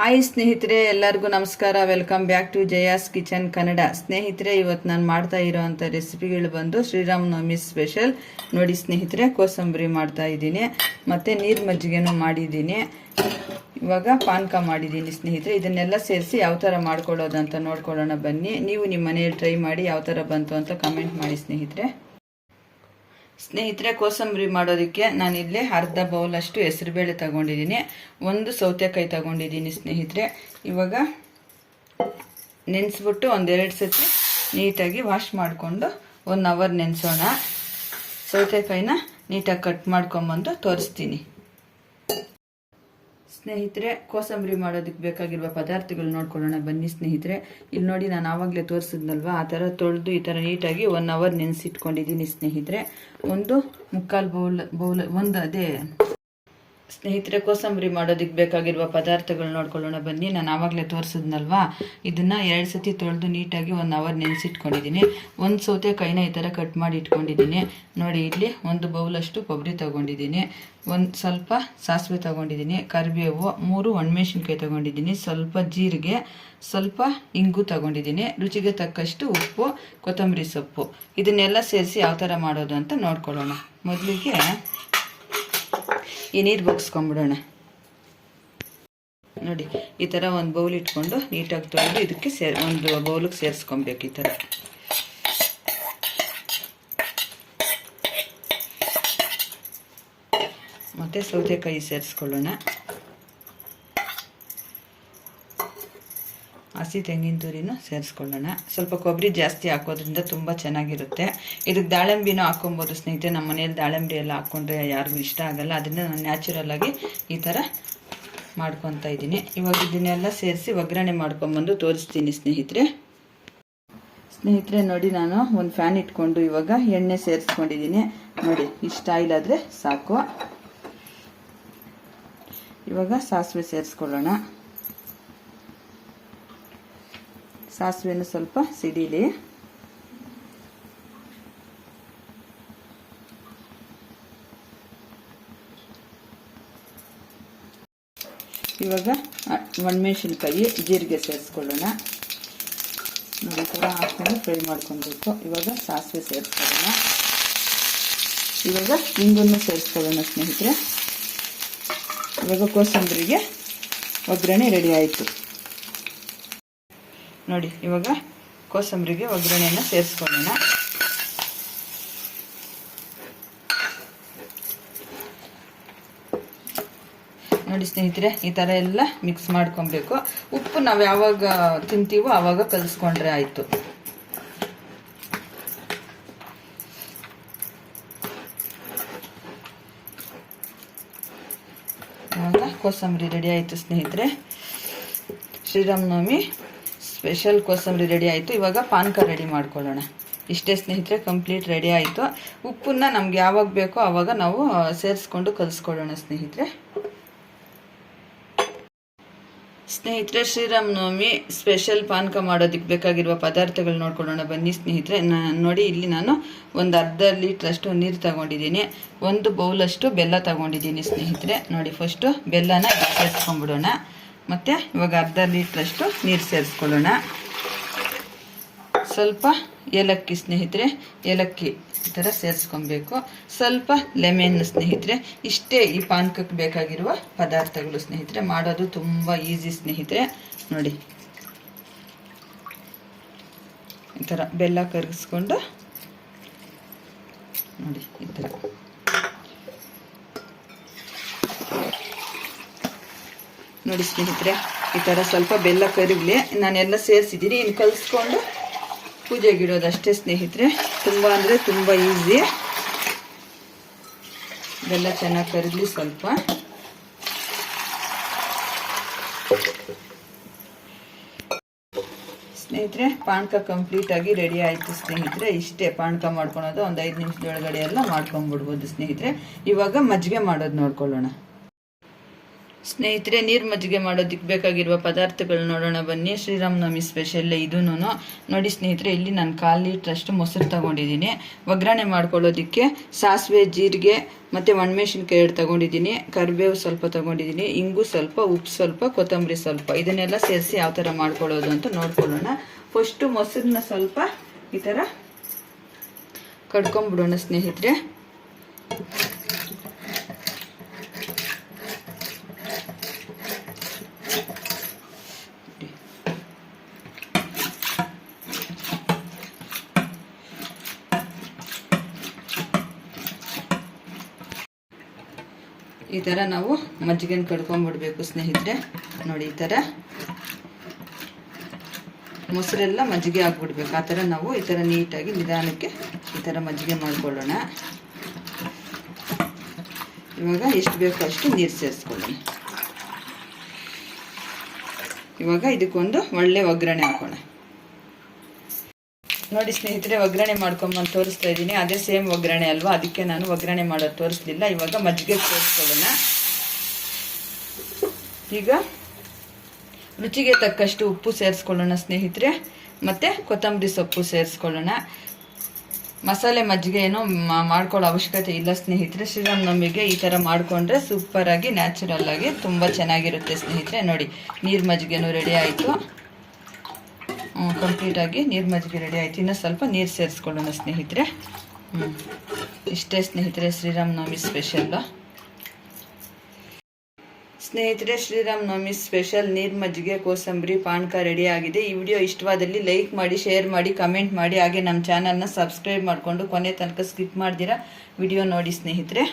Hi ಸ್ನೇಹಿತರೆ, ಎಲ್ಲರಿಗೂ ನಮಸ್ಕಾರ. Welcome back to Jaya's kitchen Kannada ಸ್ನೇಹಿತರೆ, ಇವತ್ತು ನಾನು ಮಾಡ್ತಾ ಇರೋವಂಥ ರೆಸಿಪಿಗಳು ಬಂದು ಶ್ರೀರಾಮನವಮಿ ಸ್ಪೆಷಲ್ ನೋಡಿ ಸ್ನೇಹಿತರೆ, ಕೋಸಂಬರಿ ಮಾಡ್ತಾ ಇದ್ದೀನಿ. ಮತ್ತು ನೀರು ಮಜ್ಜಿಗೆನೂ ಮಾಡಿದ್ದೀನಿ. ಇವಾಗ ಪಾನಕ ಮಾಡಿದ್ದೀನಿ ಸ್ನೇಹಿತರೆ. ಇದನ್ನೆಲ್ಲ ಸೇರಿಸಿ ಯಾವ ಥರ ಮಾಡ್ಕೊಳ್ಳೋದು ಅಂತ ನೋಡ್ಕೊಳ್ಳೋಣ ಬನ್ನಿ. ನೀವು ನಿಮ್ಮ ಮನೆಯಲ್ಲಿ ಟ್ರೈ ಮಾಡಿ ಯಾವ ಥರ ಬಂತು ಅಂತ ಕಮೆಂಟ್ ಮಾಡಿ ಸ್ನೇಹಿತರೆ. ಸ್ನೇಹಿತರೆ, ಕೋಸಂಬರಿ ಮಾಡೋದಕ್ಕೆ ನಾನು ಇಲ್ಲಿ ಅರ್ಧ ಬೌಲ್ ಅಷ್ಟು ಹೆಸರುಬೇಳೆ ತಗೊಂಡಿದ್ದೀನಿ. ಒಂದು ಸೌತೆಕಾಯಿ ತಗೊಂಡಿದ್ದೀನಿ ಸ್ನೇಹಿತರೆ. ಇವಾಗ ನೆನೆಸ್ಬಿಟ್ಟು ಒಂದೆರಡು ಸತಿ ನೀಟಾಗಿ ವಾಶ್ ಮಾಡಿಕೊಂಡು ಒನ್ ಅವರ್ ನೆನೆಸೋಣ. ಸೌತೆಕಾಯಿನ ನೀಟಾಗಿ ಕಟ್ ಮಾಡ್ಕೊಂಬಂದು ತೋರಿಸ್ತೀನಿ. ಸ್ನೇಹಿತರೆ, ಕೋಸಂಬರಿ ಮಾಡೋದಕ್ಕೆ ಬೇಕಾಗಿರುವ ಪದಾರ್ಥಗಳು ನೋಡ್ಕೊಳ್ಳೋಣ. ಬನ್ನಿ ಸ್ನೇಹಿತರೆ. ಇಲ್ಲಿ ನೋಡಿ ನಾನು ಆವಾಗಲೇ ತೋರಿಸಿದ್ನಲ್ವಾ? ಆ ಥರ ತೊಳೆದು ಈ ಥರ ನೀಟಾಗಿ ಒನ್ ಅವರ್ ನೆನೆಸಿಟ್ಕೊಂಡಿದ್ದೀನಿ ಸ್ನೇಹಿತರೆ. ಒಂದು ಮುಕ್ಕಾಲು ಬೌಲ್ ಬೌಲ್ ಒಂದು ಅದೇ ಸ್ನೇಹಿತರೆ, ಕೋಸಂಬರಿ ಮಾಡೋದಕ್ಕೆ ಬೇಕಾಗಿರುವ ಪದಾರ್ಥಗಳು ನೋಡ್ಕೊಳ್ಳೋಣ ಬನ್ನಿ. ನಾನು ಆವಾಗಲೇ ತೋರಿಸಿದ್ನಲ್ವಾ? ಇದನ್ನು ಎರಡು ಸತಿ ತೊಳೆದು ನೀಟಾಗಿ ಒನ್ ಅವರ್ ನೆನೆಸಿಟ್ಕೊಂಡಿದ್ದೀನಿ ಒಂದು ಕೈನ ಈ ಥರ ಕಟ್ ಮಾಡಿ ಇಟ್ಕೊಂಡಿದ್ದೀನಿ ನೋಡಿ ಇಲ್ಲಿ ಒಂದು ಬೌಲಷ್ಟು ಕೊಬ್ಬರಿ ತೊಗೊಂಡಿದ್ದೀನಿ ಒಂದು ಸ್ವಲ್ಪ ಸಾಸಿವೆ ತೊಗೊಂಡಿದ್ದೀನಿ ಕರಿಬೇವು, ಮೂರು ಒಣಮೆಣಸಿನ್ಕಾಯಿ ತೊಗೊಂಡಿದ್ದೀನಿ ಸ್ವಲ್ಪ ಜೀರಿಗೆ, ಸ್ವಲ್ಪ ಇಂಗು ತೊಗೊಂಡಿದ್ದೀನಿ ರುಚಿಗೆ ತಕ್ಕಷ್ಟು ಉಪ್ಪು, ಕೊತ್ತಂಬರಿ ಸೊಪ್ಪು. ಇದನ್ನೆಲ್ಲ ಸೇರಿಸಿ ಯಾವ ಥರ ಮಾಡೋದು ಅಂತ ನೋಡ್ಕೊಳ್ಳೋಣ. ಮೊದಲಿಗೆ ಈ ನೀರು ಬಗ್ಸ್ಕೊಂಬಿಡೋಣ ನೋಡಿ, ಈ ಥರ ಒಂದು ಬೌಲ್ ಇಟ್ಕೊಂಡು ನೀಟಾಗಿ ತೊಳೆದು ಇದಕ್ಕೆ ಸೇರ್, ಒಂದು ಬೌಲಿಗೆ ಸೇರಿಸ್ಕೊಬೇಕು ಈ ಥರ ಮತ್ತು ಸೌತೆಕಾಯಿ ಸೇರಿಸ್ಕೊಳ್ಳೋಣ. ಹಸಿ ತೆಂಗಿನ ತುರಿನೂ ಸೇರಿಸ್ಕೊಳ್ಳೋಣ. ಸ್ವಲ್ಪ ಕೊಬ್ಬರಿ ಜಾಸ್ತಿ ಹಾಕೋದ್ರಿಂದ ತುಂಬ ಚೆನ್ನಾಗಿರುತ್ತೆ. ಇದಕ್ಕೆ ದಾಳಿಂಬಿನೂ ಹಾಕೊಬೋದು ಸ್ನೇಹಿತರೆ. ನಮ್ಮ ಮನೇಲಿ ದಾಳಿಂಬೆ ಎಲ್ಲ ಹಾಕ್ಕೊಂಡ್ರೆ ಯಾರಿಗೂ ಇಷ್ಟ ಆಗಲ್ಲ. ಅದನ್ನು ನಾನು ನ್ಯಾಚುರಲ್ಲಾಗಿ ಈ ಥರ ಮಾಡ್ಕೊತಾ ಇದ್ದೀನಿ. ಇವಾಗ ಇದನ್ನೆಲ್ಲ ಸೇರಿಸಿ ಒಗ್ಗರಣೆ ಮಾಡ್ಕೊಂಬಂದು ತೋರಿಸ್ತೀನಿ ಸ್ನೇಹಿತರೆ. ಸ್ನೇಹಿತರೆ, ನೋಡಿ ನಾನು ಒಂದು ಫ್ಯಾನ್ ಇಟ್ಕೊಂಡು ಇವಾಗ ಎಣ್ಣೆ ಸೇರಿಸ್ಕೊಂಡಿದ್ದೀನಿ. ನೋಡಿ ಇಷ್ಟ ಇಲ್ಲಾದರೆ ಸಾಕು. ಇವಾಗ ಸಾಸಿವೆ ಸೇರಿಸ್ಕೊಳ್ಳೋಣ. ಸಾಸಿವೆನ ಸ್ವಲ್ಪ ಸಿಡಿಲಿ. ಇವಾಗ ಒಣಮೆಣಸಿನ್ಕಾಯಿ ಜೀರಿಗೆ ಸೇರಿಸ್ಕೊಳ್ಳೋಣ. ನೋಡಿ ಕೂಡ ಹಾಕ್ಕೊಂಡು ಫ್ರೈ ಮಾಡ್ಕೊಬೇಕು. ಇವಾಗ ಸಾಸಿವೆ ಸೇರಿಸ್ಕೊಳ್ಳೋಣ. ಇವಾಗ ಹಿಂಗನ್ನು ಸೇರಿಸ್ಕೊಳ್ಳೋಣ, ಸ್ನೇಹಿತರೆ. ಇವಾಗ ಕೋಸಂಬರಿಗೆ ಒಗ್ಗರಣೆ ರೆಡಿ ಆಯಿತು. ನೋಡಿ, ಇವಾಗ ಕೋಸಂಬರಿಗೆ ಒಗ್ಗರಣೆಯನ್ನು ಸೇರಿಸ್ಕೊಳ್ಳೋಣ. ನೋಡಿ ಸ್ನೇಹಿತರೆ, ಈ ಥರ ಎಲ್ಲ ಮಿಕ್ಸ್ ಮಾಡ್ಕೊಬೇಕು. ಉಪ್ಪು ನಾವು ಯಾವಾಗ ತಿಂತೀವೋ ಆವಾಗ ಕಲಿಸ್ಕೊಂಡ್ರೆ ಆಯಿತು. ಕೋಸಂಬರಿ ರೆಡಿ ಆಯಿತು ಸ್ನೇಹಿತರೆ. ಶ್ರೀರಾಮನವಮಿ ಸ್ಪೆಷಲ್ ಕೋಸಂಬರಿ ರೆಡಿ ಆಯಿತು. ಇವಾಗ ಪಾನಕ ರೆಡಿ ಮಾಡ್ಕೊಳ್ಳೋಣ. ಇಷ್ಟೇ ಸ್ನೇಹಿತರೆ, ಕಂಪ್ಲೀಟ್ ರೆಡಿ ಆಯಿತು. ಉಪ್ಪನ್ನು ನಮ್ಗೆ ಯಾವಾಗ ಬೇಕೋ ಆವಾಗ ನಾವು ಸೇರಿಸ್ಕೊಂಡು ಕಲಿಸ್ಕೊಳ್ಳೋಣ ಸ್ನೇಹಿತರೆ. ಸ್ನೇಹಿತರೆ, ಶ್ರೀರಾಮನವಮಿ ಸ್ಪೆಷಲ್ ಪಾನಕ ಮಾಡೋದಕ್ಕೆ ಬೇಕಾಗಿರುವ ಪದಾರ್ಥಗಳು ನೋಡ್ಕೊಳ್ಳೋಣ. ಬನ್ನಿ ಸ್ನೇಹಿತರೆ. ನೋಡಿ, ಇಲ್ಲಿ ನಾನು ಒಂದು ಅರ್ಧ ಲೀಟ್ರಷ್ಟು ನೀರು ತಗೊಂಡಿದ್ದೀನಿ. ಒಂದು ಬೌಲಷ್ಟು ಬೆಲ್ಲ ತಗೊಂಡಿದ್ದೀನಿ ಸ್ನೇಹಿತರೆ. ನೋಡಿ, ಫಸ್ಟು ಬೆಲ್ಲನ ಸೇರಿಸ್ಕೊಂಡ್ಬಿಡೋಣ ಮತ್ತು ಇವಾಗ ಅರ್ಧ ಲೀಟ್ರಷ್ಟು ನೀರು ಸೇರಿಸ್ಕೊಳ್ಳೋಣ. ಸ್ವಲ್ಪ ಏಲಕ್ಕಿ ಸ್ನೇಹಿತರೆ, ಏಲಕ್ಕಿ ಈ ಥರ ಸೇರಿಸ್ಕೊಬೇಕು. ಸ್ವಲ್ಪ ಲೆಮೆನ್ ಸ್ನೇಹಿತರೆ, ಇಷ್ಟೇ ಈ ಪಾನಕಕ್ಕೆ ಬೇಕಾಗಿರುವ ಪದಾರ್ಥಗಳು ಸ್ನೇಹಿತರೆ, ಮಾಡೋದು ತುಂಬ ಈಸಿ ಸ್ನೇಹಿತರೆ. ನೋಡಿ. ಈ ಥರ ಬೆಲ್ಲ ಕರಗಿಸ್ಕೊಂಡು ನೋಡಿ, ಈ ಥರ ನೋಡಿ ಸ್ನೇಹಿತರೆ, ಈ ಥರ ಸ್ವಲ್ಪ ಬೆಲ್ಲ ಕರಗಲಿ ನಾನೆಲ್ಲ ಸೇರಿಸಿದ್ದೀನಿ. ಇನ್ನು ಕಲಿಸ್ಕೊಂಡು ಪೂಜೆಗೆ ಇಡೋದಷ್ಟೇ ಸ್ನೇಹಿತರೆ. ತುಂಬ ಅಂದರೆ ತುಂಬ ಈಸಿ ಬೆಲ್ಲ ಚೆನ್ನಾಗಿ ಕರಗಲಿ ಸ್ವಲ್ಪ. ಸ್ನೇಹಿತರೆ, ಪಾನಕ ಕಂಪ್ಲೀಟಾಗಿ ರೆಡಿ ಆಯಿತು ಸ್ನೇಹಿತರೆ. ಇಷ್ಟೇ ಪಾನಕ ಮಾಡ್ಕೊಳೋದು ಒಂದು ಐದು ನಿಮಿಷದೊಳಗಡೆ ಎಲ್ಲ ಮಾಡ್ಕೊಂಬಿಡ್ಬೋದು ಸ್ನೇಹಿತರೆ. ಇವಾಗ ಮಜ್ಜಿಗೆ ಮಾಡೋದು ನೋಡ್ಕೊಳ್ಳೋಣ. ಸ್ನೇಹಿತರೆ, ನೀರು ಮಜ್ಜಿಗೆ ಮಾಡೋದಕ್ಕೆ ಬೇಕಾಗಿರುವ ಪದಾರ್ಥಗಳು ನೋಡೋಣ ಬನ್ನಿ. ಶ್ರೀರಾಮನವಮಿ ಸ್ಪೆಷಲ್ ಇದೂ ನೋಡಿ ಸ್ನೇಹಿತರೆ, ಇಲ್ಲಿ ನಾನು ಕಾಲು ಲೀಟ್ರಷ್ಟು ಮೊಸರು ತಗೊಂಡಿದ್ದೀನಿ. ಒಗ್ಗರಣೆ ಮಾಡ್ಕೊಳ್ಳೋದಕ್ಕೆ ಸಾಸಿವೆ, ಜೀರಿಗೆ ಮತ್ತು ಒಣಮೆಣಸಿನ್ಕಾಯಿ ಎರಡು ತಗೊಂಡಿದ್ದೀನಿ. ಕರಿಬೇವು ಸ್ವಲ್ಪ ತಗೊಂಡಿದ್ದೀನಿ. ಇಂಗು ಸ್ವಲ್ಪ, ಉಪ್ಪು ಸ್ವಲ್ಪ, ಕೊತ್ತಂಬರಿ ಸ್ವಲ್ಪ. ಇದನ್ನೆಲ್ಲ ಸೇರಿಸಿ ಯಾವ ಥರ ಮಾಡ್ಕೊಳ್ಳೋದು ಅಂತ ನೋಡ್ಕೊಳ್ಳೋಣ. ಫಸ್ಟು ಮೊಸರನ್ನ ಸ್ವಲ್ಪ ಈ ಥರ ಕಡ್ಕೊಂಬಿಡೋಣ ಸ್ನೇಹಿತರೆ. ಈ ಥರ ನಾವು ಮಜ್ಜಿಗೆನ ಕಡ್ಕೊಂಡ್ಬಿಡ್ಬೇಕು ಸ್ನೇಹಿತರೆ. ನೋಡಿ ಈ ಥರ ಮೊಸರೆಲ್ಲ ಮಜ್ಜಿಗೆ ಹಾಕ್ಬಿಡ್ಬೇಕು ಆ ಥರ ನಾವು ಈ ಥರ ನೀಟಾಗಿ ನಿಧಾನಕ್ಕೆ ಈ ಥರ ಮಜ್ಜಿಗೆ ಮಾಡ್ಕೊಳ್ಳೋಣ. ಇವಾಗ ಎಷ್ಟು ಬೇಕೋ ಅಷ್ಟು ನೀರು ಸೇರಿಸ್ಕೊಳ್ಳೋಣ. ಇವಾಗ ಇದಕ್ಕೊಂದು ಒಳ್ಳೆ ಒಗ್ಗರಣೆ ಹಾಕೋಣ. ನೋಡಿ ಸ್ನೇಹಿತರೆ, ಒಗ್ಗರಣೆ ಮಾಡ್ಕೊಂಬಂದು ತೋರಿಸ್ತಾ ಇದ್ದೀನಿ. ಅದೇ ಸೇಮ್ ಒಗ್ಗರಣೆ ಅಲ್ವಾ? ಅದಕ್ಕೆ ನಾನು ಒಗ್ಗರಣೆ ಮಾಡೋದು ತೋರಿಸ್ಲಿಲ್ಲ. ಇವಾಗ ಮಜ್ಜಿಗೆ ತೋರಿಸ್ಕೊಳ್ಳೋಣ ಈಗ ರುಚಿಗೆ ತಕ್ಕಷ್ಟು ಉಪ್ಪು ಸೇರಿಸ್ಕೊಳ್ಳೋಣ ಸ್ನೇಹಿತರೆ. ಮತ್ತು ಕೊತ್ತಂಬರಿ ಸೊಪ್ಪು ಸೇರಿಸ್ಕೊಳ್ಳೋಣ. ಮಸಾಲೆ ಮಜ್ಜಿಗೆ ಏನು ಮಾಡ್ಕೊಳ್ಳೋ ಅವಶ್ಯಕತೆ ಇಲ್ಲ ಸ್ನೇಹಿತರೆ. ಶ್ರೀರಾಮನವಮಿಗೆ ಈ ಥರ ಮಾಡಿಕೊಂಡ್ರೆ ಸೂಪರಾಗಿ ನ್ಯಾಚುರಲ್ ಆಗಿ ತುಂಬ ಚೆನ್ನಾಗಿರುತ್ತೆ ಸ್ನೇಹಿತರೆ. ನೋಡಿ, ನೀರು ಮಜ್ಜಿಗೆನೂ ರೆಡಿ ಆಯಿತು. ಕಂಪ್ಲೀಟಾಗಿ ನೀರು ಮಜ್ಜಿಗೆ ರೆಡಿ ಆಯ್ತು. ಇನ್ನೂ ಸ್ವಲ್ಪ ನೀರು ಸೇರಿಸ್ಕೊಳ್ಳೋಣ ಸ್ನೇಹಿತರೆ. ಹ್ಞೂ ಇಷ್ಟೇ ಸ್ನೇಹಿತರೆ, ಶ್ರೀರಾಮನವಮಿ ಸ್ಪೆಷಲ್ಲು ಸ್ನೇಹಿತರೆ, ಶ್ರೀರಾಮನವಮಿ ಸ್ಪೆಷಲ್ ನೀರು ಮಜ್ಜಿಗೆ ಕೋಸಂಬರಿ ಪಾನಕ ರೆಡಿ ಆಗಿದೆ. ಈ ವಿಡಿಯೋ ಇಷ್ಟವಾದಲ್ಲಿ ಲೈಕ್ ಮಾಡಿ ಶೇರ್ ಮಾಡಿ ಕಮೆಂಟ್ ಮಾಡಿ, ಹಾಗೆ ನಮ್ಮ ಚಾನಲ್ನ ಸಬ್ಸ್ಕ್ರೈಬ್ ಮಾಡಿಕೊಂಡು ಕೊನೆ ತನಕ ಸ್ಕಿಪ್ ಮಾಡ್ದಿರ ವಿಡಿಯೋ ನೋಡಿ ಸ್ನೇಹಿತರೆ.